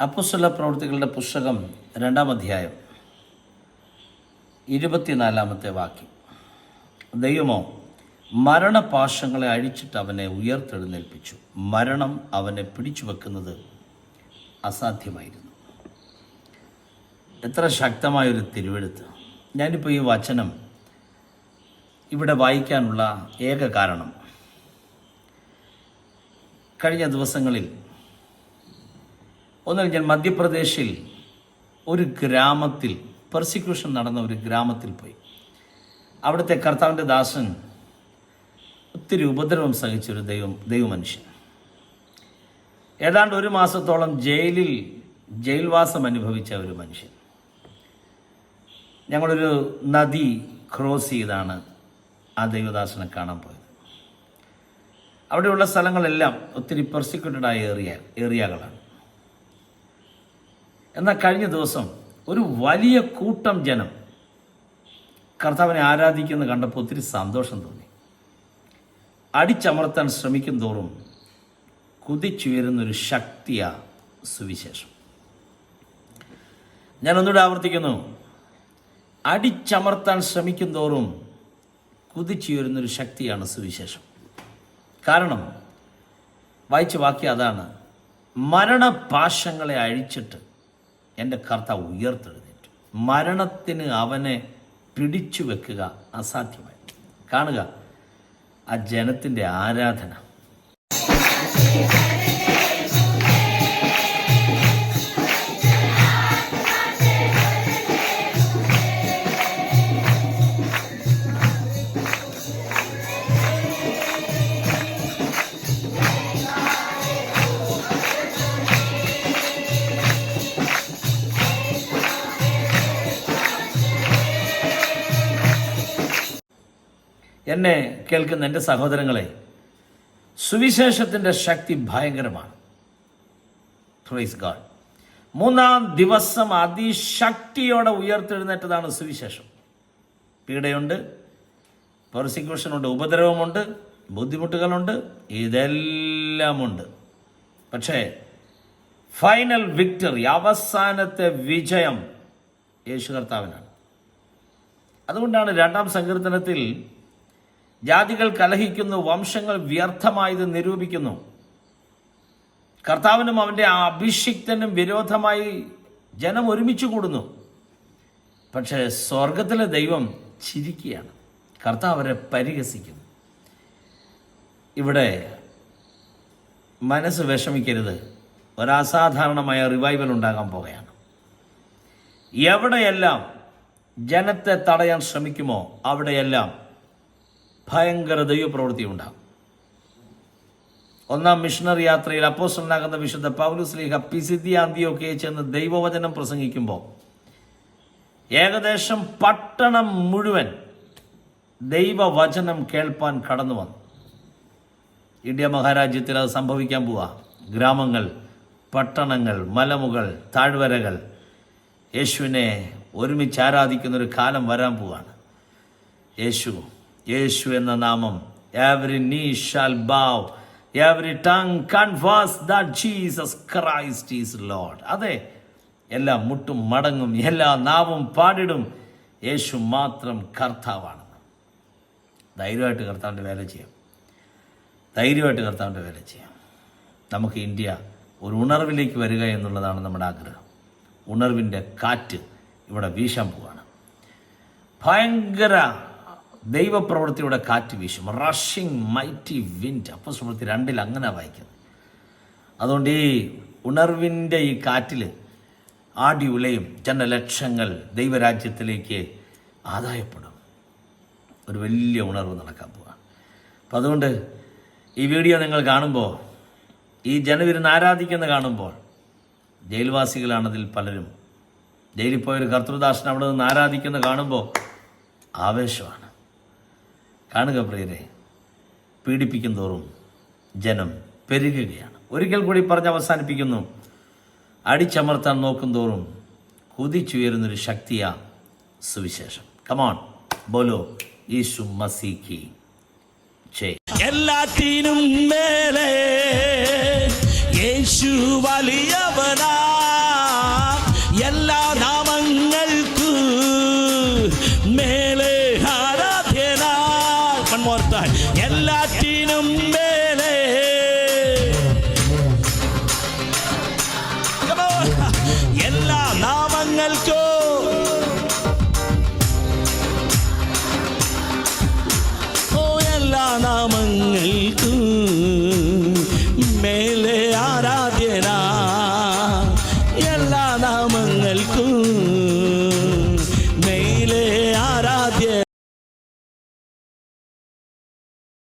അപ്പുസ്വല പ്രവൃത്തികളുടെ പുസ്തകം രണ്ടാം അധ്യായം ഇരുപത്തിനാലാമത്തെ വാക്യം. ദൈവമോ മരണപാശങ്ങളെ അഴിച്ചിട്ട് അവനെ ഉയർത്തെഴുന്നേൽപ്പിച്ചു. മരണം അവനെ പിടിച്ചു വെക്കുന്നത് അസാധ്യമായിരുന്നു. എത്ര ശക്തമായൊരു തിരുവെഴുത്ത്. ഞാനിപ്പോൾ ഈ വചനം ഇവിടെ വായിക്കാനുള്ള ഏക കാരണം കഴിഞ്ഞ ദിവസങ്ങളിൽ ഒന്നിൽ ഞാൻ മധ്യപ്രദേശിൽ ഒരു ഗ്രാമത്തിൽ പെർസിക്യൂഷൻ നടന്ന ഒരു ഗ്രാമത്തിൽ പോയി. അവിടുത്തെ കർത്താവിന്റെ ദാസൻ ഒത്തിരി ഉപദ്രവം സഹിച്ചൊരു ദൈവം ദൈവമനുഷ്യൻ. ഏതാണ്ട് ഒരു മാസത്തോളം ജയിലിൽ ജയിൽവാസം അനുഭവിച്ച ഒരു മനുഷ്യൻ. ഞങ്ങളൊരു നദി ക്രോസ് ചെയ്താണ് ആ ദൈവദാസനെ കാണാൻ പോയത്. അവിടെയുള്ള സ്ഥലങ്ങളെല്ലാം ഒത്തിരി പെർസിക്യൂട്ടഡായ ഏറിയ ഏറിയകളാണ്. എന്നാൽ കഴിഞ്ഞ ദിവസം ഒരു വലിയ കൂട്ടം ജനം കർത്താവിനെ ആരാധിക്കുന്നത് കണ്ടപ്പോൾ ഒത്തിരി സന്തോഷം തോന്നി. അടിച്ചമർത്താൻ ശ്രമിക്കും തോറും കുതിച്ചുയരുന്നൊരു ശക്തിയാ സുവിശേഷം. ഞാൻ ഒന്നുകൂടെ ആവർത്തിക്കുന്നു. അടിച്ചമർത്താൻ ശ്രമിക്കും തോറും കുതിച്ചുയരുന്നൊരു ശക്തിയാണ് സുവിശേഷം. കാരണം വായിച്ച വാക്യം അതാണ്. മരണപാശങ്ങളെ അഴിച്ചിട്ട് എന്റെ കർത്താവ് ഉയർത്തെഴുന്നേറ്റു. മരണത്തിന് അവനെ പിടിച്ചു വെക്കുക അസാധ്യമായിട്ട്. കാണുക ആ ജനത്തിന്റെ ആരാധന. എന്നെ കേൾക്കുന്ന എന്റെ സഹോദരങ്ങളെ സുവിശേഷത്തിന്റെ ശക്തി ഭയങ്കരമാണ്. പ്രൈസ് ഗാഡ് മൂന്നാം ദിവസം അതിശക്തിയോടെ ഉയർത്തെഴുന്നേറ്റതാണ് സുവിശേഷം. പീഡയുണ്ട് പ്രോസിക്യൂഷനുണ്ട് ഉപദ്രവമുണ്ട് ബുദ്ധിമുട്ടുകളുണ്ട് ഇതെല്ലാമുണ്ട്. പക്ഷേ ഫൈനൽ വിക്ടറി അവസാനത്തെ വിജയം യേശു കർത്താവിനാണ്. അതുകൊണ്ടാണ് രണ്ടാം സങ്കീർത്തനത്തിൽ ജാതികൾ കലഹിക്കുന്നു വംശങ്ങൾ വ്യർത്ഥമായത് നിരൂപിക്കുന്നു. കർത്താവിനും അവന്റെ ആ അഭിഷിക്തനും വിരോധമായി ജനം ഒരുമിച്ച് കൂടുന്നു. പക്ഷേ സ്വർഗത്തിലെ ദൈവം ചിരിക്കുകയാണ്. കർത്താവ് അവരെ പരിഹസിക്കുന്നു. ഇവിടെ മനസ്സ് വിഷമിക്കരുത്. ഒരസാധാരണമായ റിവൈവൽ ഉണ്ടാകാൻ പോകുകയാണ് എവിടെയെല്ലാം ജനത്തെ തടയാൻ ശ്രമിക്കുമോ അവിടെയെല്ലാം ഭയങ്കര ദൈവപ്രവൃത്തി ഉണ്ടാകും. ഒന്നാം മിഷണറി യാത്രയിൽ അപ്പോസ്റ്റലാകുന്ന വിശുദ്ധ പൗലുസ്ലീഹ പിസിദ്ധി അന്തിയൊക്കെ ചെന്ന് ദൈവവചനം പ്രസംഗിക്കുമ്പോൾ ഏകദേശം പട്ടണം മുഴുവൻ ദൈവവചനം കേൾപ്പാൻ കടന്നു വന്നു. ഇന്ത്യ മഹാരാജ്യത്തിൽ അത് സംഭവിക്കാൻ പോവാ. ഗ്രാമങ്ങൾ പട്ടണങ്ങൾ മലമുകൾ താഴ്വരകൾ യേശുവിനെ ഒരുമിച്ച് ആരാധിക്കുന്നൊരു കാലം വരാൻ പോവാണ്. യേശു യേശു എന്ന നാമം. Every knee shall bow every tongue confess that Jesus Christ is lord അതെ എല്ലാ മുട്ടും മടങ്ങും എല്ലാ നാവും പാടിടും. യേശു മാത്രം കർത്താവാണ്. ധൈര്യമായിട്ട് കർത്താവിന്റെ വേല ചെയ്യാം. ധൈര്യമായിട്ട് കർത്താവിന്റെ വേല ചെയ്യാം. നമുക്ക് ഇന്ത്യ ഒരു ഉണർവിലേക്ക് വരിക എന്നുള്ളതാണ് നമ്മുടെ ആഗ്രഹം. ഉണർവിന്റെ കാറ്റ് ഇവിടെ വീശാൻ പോവാണ്. ഭയങ്കര ദൈവപ്രവൃത്തിയുടെ കാറ്റ് വീശും. റഷിങ് മൈറ്റി വിൻഡ് അപ്പോൾ സുഹൃത്തി രണ്ടിൽ അങ്ങനെ വായിക്കുന്നത്. അതുകൊണ്ട് ഈ ഉണർവിന്റെ ഈ കാറ്റിൽ ആടി ഉലയും ജനലക്ഷങ്ങൾ ദൈവരാജ്യത്തിലേക്ക് ആദായപ്പെടും. ഒരു വലിയ ഉണർവ് നടക്കാൻ പോവാം. അപ്പം അതുകൊണ്ട് ഈ വീഡിയോ നിങ്ങൾ കാണുമ്പോൾ ഈ ജനവിരുന്ന് ആരാധിക്കുന്ന കാണുമ്പോൾ ജയിൽവാസികളാണതിൽ പലരും. ജയിലിൽ പോയൊരു കർത്തൃദാസൻ അവിടെ നിന്ന് ആരാധിക്കുന്ന കാണുമ്പോൾ ആവേശമാണ്. കാണുക പ്രിയരെ പീഡിപ്പിക്കും തോറും ജനം പെരുകുകയാണ്. ഒരിക്കൽ കൂടി പറഞ്ഞ് അവസാനിപ്പിക്കുന്നു. അടിച്ചമർത്താൻ നോക്കും തോറും കുതിച്ചുയരുന്നൊരു ശക്തിയാ സുവിശേഷം. കമാൺ ബോലോ യേശു മസീക്കി എല്ലാത്തിനും മേലെ യേശു വലിയവനാ. மன்மோர்த்தாய் எல்லாத்தினும்